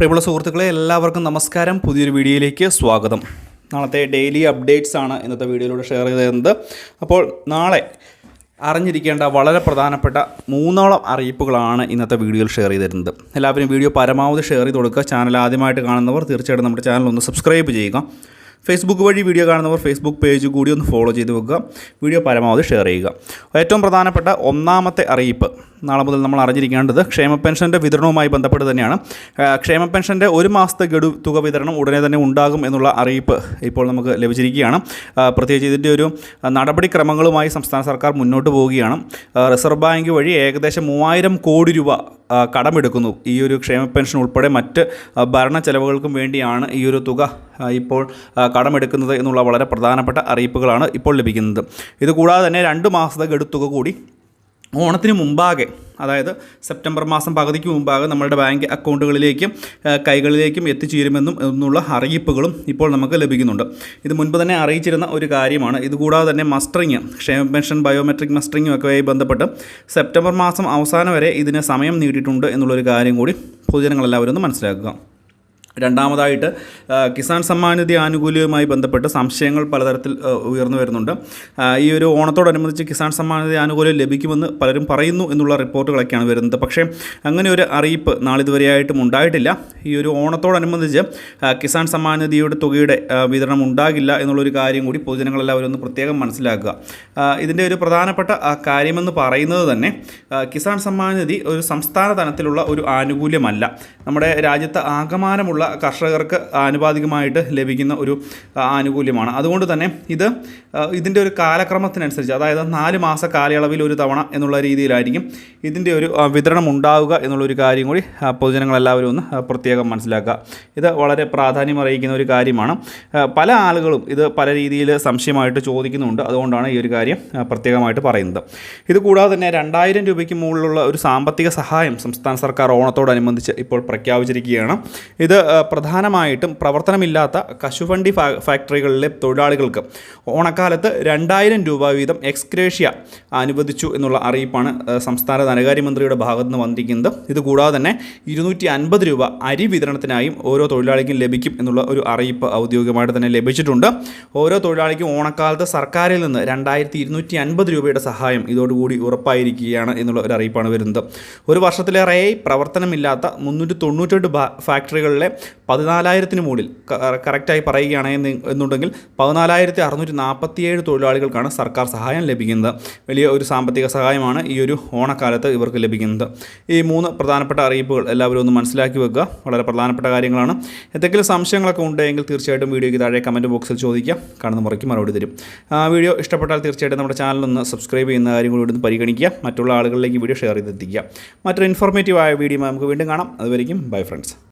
പ്രിയമുള്ള സുഹൃത്തുക്കളെ എല്ലാവർക്കും നമസ്കാരം. പുതിയൊരു വീഡിയോയിലേക്ക് സ്വാഗതം. നാളത്തെ ഡെയിലി അപ്ഡേറ്റ്സ് ആണ് ഇന്നത്തെ വീഡിയോയിലൂടെ ഷെയർ ചെയ്തത് അപ്പോൾ നാളെ അറിഞ്ഞിരിക്കേണ്ട വളരെ പ്രധാനപ്പെട്ട മൂന്നോളം അറിയിപ്പുകളാണ് ഇന്നത്തെ വീഡിയോയിൽ ഷെയർ ചെയ്തിരുന്നത്. എല്ലാവരും വീഡിയോ പരമാവധി ഷെയർ ചെയ്ത് കൊടുക്കുക. ചാനൽ ആദ്യമായിട്ട് കാണുന്നവർ തീർച്ചയായിട്ടും നമ്മുടെ ചാനൽ ഒന്ന് സബ്സ്ക്രൈബ് ചെയ്യുക. ഫേസ്ബുക്ക് വഴി വീഡിയോ കാണുന്നവർ ഫേസ്ബുക്ക് പേജ് കൂടി ഒന്ന് ഫോളോ ചെയ്ത് വെക്കുക. വീഡിയോ പരമാവധി ഷെയർ ചെയ്യുക. ഏറ്റവും പ്രധാനപ്പെട്ട ഒന്നാമത്തെ അറിയിപ്പ് നാളെ മുതൽ നമ്മൾ അറിഞ്ഞിരിക്കേണ്ടത് ക്ഷേമ പെൻഷന്റെ വിതരണവുമായി ബന്ധപ്പെട്ട് തന്നെയാണ്. ക്ഷേമ പെൻഷന്റെ ഒരു മാസത്തെ ഗഡു തുക വിതരണം ഉടനെ തന്നെ ഉണ്ടാകും എന്നുള്ള അറിയിപ്പ് ഇപ്പോൾ നമുക്ക് ലഭിച്ചിരിക്കുകയാണ്. പ്രത്യേകിച്ച് ഇതിന്റെ ഒരു നടപടിക്രമങ്ങളുമായി സംസ്ഥാന സർക്കാർ മുന്നോട്ട് പോവുകയാണ്. റിസർവ് ബാങ്ക് വഴി ഏകദേശം മൂവായിരം കോടി രൂപ കടമെടുക്കുന്നു ഈ ഒരു ക്ഷേമ പെൻഷൻ ഉൾപ്പെടെ മറ്റ് ഭരണ ചെലവുകൾക്കും വേണ്ടിയാണ് ഈ ഒരു തുക ഇപ്പോൾ കടമെടുക്കുന്നത് എന്നുള്ള വളരെ പ്രധാനപ്പെട്ട അറിയിപ്പുകളാണ് ഇപ്പോൾ ലഭിക്കുന്നത്. ഇതുകൂടാതെ തന്നെ രണ്ട് മാസത്തെ ഗഡു തുക കൂടി ഓണത്തിന് മുമ്പാകെ അതായത് സെപ്റ്റംബർ മാസം പകുതിക്ക് മുമ്പാകെ നമ്മളുടെ ബാങ്ക് അക്കൗണ്ടുകളിലേക്കും കൈകളിലേക്കും എത്തിച്ചേരുമെന്നും എന്നുള്ള അറിയിപ്പുകളും ഇപ്പോൾ നമുക്ക് ലഭിക്കുന്നുണ്ട്. ഇത് മുൻപ് തന്നെ അറിയിച്ചിരുന്ന ഒരു കാര്യമാണ്. ഇതുകൂടാതെ തന്നെ മസ്റ്ററിങ് ക്ഷേമ പെൻഷൻ ബയോമെട്രിക് മസ്റ്ററിങ്ങും ഒക്കെയായി ബന്ധപ്പെട്ട് സെപ്റ്റംബർ മാസം അവസാനം വരെ ഇതിന് സമയം നീട്ടിയിട്ടുണ്ട് എന്നുള്ളൊരു കാര്യം കൂടി പൊതുജനങ്ങളെല്ലാവരും ഒന്ന് മനസ്സിലാക്കുക. രണ്ടാമതായിട്ട് കിസാൻ സമ്മാൻ നിധി ആനുകൂല്യവുമായി ബന്ധപ്പെട്ട് സംശയങ്ങൾ പലതരത്തിൽ ഉയർന്നു വരുന്നുണ്ട്. ഈ ഒരു ഓണത്തോടനുബന്ധിച്ച് കിസാൻ സമ്മാൻ നിധി ആനുകൂല്യം ലഭിക്കുമെന്ന് പലരും പറയുന്നു എന്നുള്ള റിപ്പോർട്ടുകളൊക്കെയാണ് വരുന്നത്. പക്ഷേ അങ്ങനെ ഒരു അറിയിപ്പ് നാളിതുവരെയായിട്ടും ഉണ്ടായിട്ടില്ല. ഈ ഒരു ഓണത്തോടനുബന്ധിച്ച് കിസാൻ സമ്മാൻ നിധിയുടെ തുകയുടെ വിതരണം ഉണ്ടാകില്ല എന്നുള്ളൊരു കാര്യം കൂടി പൊതുജനങ്ങളെല്ലാവരും ഒന്ന് പ്രത്യേകം മനസ്സിലാക്കുക. ഇതിന്റെ ഒരു പ്രധാനപ്പെട്ട കാര്യമെന്ന് പറയുന്നത് തന്നെ കിസാൻ സമ്മാൻ നിധി ഒരു സംസ്ഥാന തലത്തിലുള്ള ഒരു ആനുകൂല്യമല്ല. നമ്മുടെ രാജ്യത്ത് ആകമാനമുള്ള കർഷകർക്ക് ആനുപാതികമായിട്ട് ലഭിക്കുന്ന ഒരു ആനുകൂല്യമാണ്. അതുകൊണ്ട് തന്നെ ഇത് ഇതിന്റെ ഒരു കാലക്രമത്തിനനുസരിച്ച് അതായത് നാല് മാസ കാലയളവിൽ ഒരു തവണ എന്നുള്ള രീതിയിലായിരിക്കും ഇതിന്റെ ഒരു വിതരണം ഉണ്ടാവുക എന്നുള്ളൊരു കാര്യം കൂടി പൊതുജനങ്ങളെല്ലാവരും ഒന്ന് പ്രത്യേകം മനസ്സിലാക്കുക. ഇത് വളരെ പ്രാധാന്യം അറിയിക്കുന്ന ഒരു കാര്യമാണ്. പല ആളുകളും ഇത് പല രീതിയിൽ സംശയമായിട്ട് ചോദിക്കുന്നുണ്ട്. അതുകൊണ്ടാണ് ഈ ഒരു കാര്യം പ്രത്യേകമായിട്ട് പറയുന്നത്. ഇത് കൂടാതെ തന്നെ രണ്ടായിരം രൂപയ്ക്ക് മുകളിലുള്ള ഒരു സാമ്പത്തിക സഹായം സംസ്ഥാന സർക്കാർ ഓണത്തോടനുബന്ധിച്ച് ഇപ്പോൾ പ്രഖ്യാപിച്ചിരിക്കുകയാണ്. ഇത് പ്രധാനമായിട്ടും പ്രവർത്തനമില്ലാത്ത കശുവണ്ടി ഫാക്ടറികളിലെ തൊഴിലാളികൾക്ക് ഓണക്കാലത്ത് രണ്ടായിരം രൂപ വീതം എക്സ്ക്രേഷ്യ അനുവദിച്ചു എന്നുള്ള അറിയിപ്പാണ് സംസ്ഥാന ധനകാര്യമന്ത്രിയുടെ ഭാഗത്ത് നിന്ന് വന്നിരിക്കുന്നത്. ഇതുകൂടാതെ തന്നെ ഇരുന്നൂറ്റി അൻപത് രൂപ അരി വിതരണത്തിനായും ഓരോ തൊഴിലാളിക്കും ലഭിക്കും എന്നുള്ള ഒരു അറിയിപ്പ് ഔദ്യോഗികമായിട്ട് തന്നെ ലഭിച്ചിട്ടുണ്ട്. ഓരോ തൊഴിലാളിക്കും ഓണക്കാലത്ത് സർക്കാരിൽ നിന്ന് രണ്ടായിരത്തി ഇരുന്നൂറ്റി അൻപത് രൂപയുടെ സഹായം ഇതോടുകൂടി ഉറപ്പായിരിക്കുകയാണ് എന്നുള്ള ഒരു അറിയിപ്പാണ് വരുന്നത്. ഒരു വർഷത്തിലേറെയായി പ്രവർത്തനമില്ലാത്ത മുന്നൂറ്റി തൊണ്ണൂറ്റെട്ട് ഫാക്ടറികളിലെ പതിനാലായിരത്തിന് മുകളിൽ കറക്റ്റായി പറയുകയാണ് എന്ന് എന്നുണ്ടെങ്കിൽ പതിനാലായിരത്തി അറുന്നൂറ്റി നാൽപ്പത്തിയേഴ് തൊഴിലാളികൾക്കാണ് സർക്കാർ സഹായം ലഭിക്കുന്നത്. വലിയ ഒരു സാമ്പത്തിക സഹായമാണ് ഈ ഒരു ഓണക്കാലത്ത് ഇവർക്ക് ലഭിക്കുന്നത്. ഈ മൂന്ന് പ്രധാനപ്പെട്ട അറിയിപ്പുകൾ എല്ലാവരും ഒന്ന് മനസ്സിലാക്കി വെക്കുക. വളരെ പ്രധാനപ്പെട്ട കാര്യങ്ങളാണ്. എന്തെങ്കിലും സംശയങ്ങളൊക്കെ ഉണ്ടെങ്കിൽ തീർച്ചയായിട്ടും വീഡിയോയ്ക്ക് താഴെ കമന്റ് ബോക്സിൽ ചോദിക്കുക കാണുന്ന മുറയ്ക്ക് മറുപടി തരും. ആ വീഡിയോ ഇഷ്ടപ്പെട്ടാൽ തീർച്ചയായിട്ടും നമ്മുടെ ചാനൽ ഒന്ന് സബ്സ്ക്രൈബ് ചെയ്യുന്ന കാര്യം കൂടി ഒന്ന് പരിഗണിക്കുക. മറ്റുള്ള ആളുകളിലേക്ക് വീഡിയോ ഷെയർ ചെയ്തെത്തിക്കുക. മറ്റൊരു ഇൻഫോർമേറ്റീവായ വീഡിയോ നമുക്ക് വീണ്ടും കാണാം. അതുവരെയും ബൈ ഫ്രണ്ട്സ്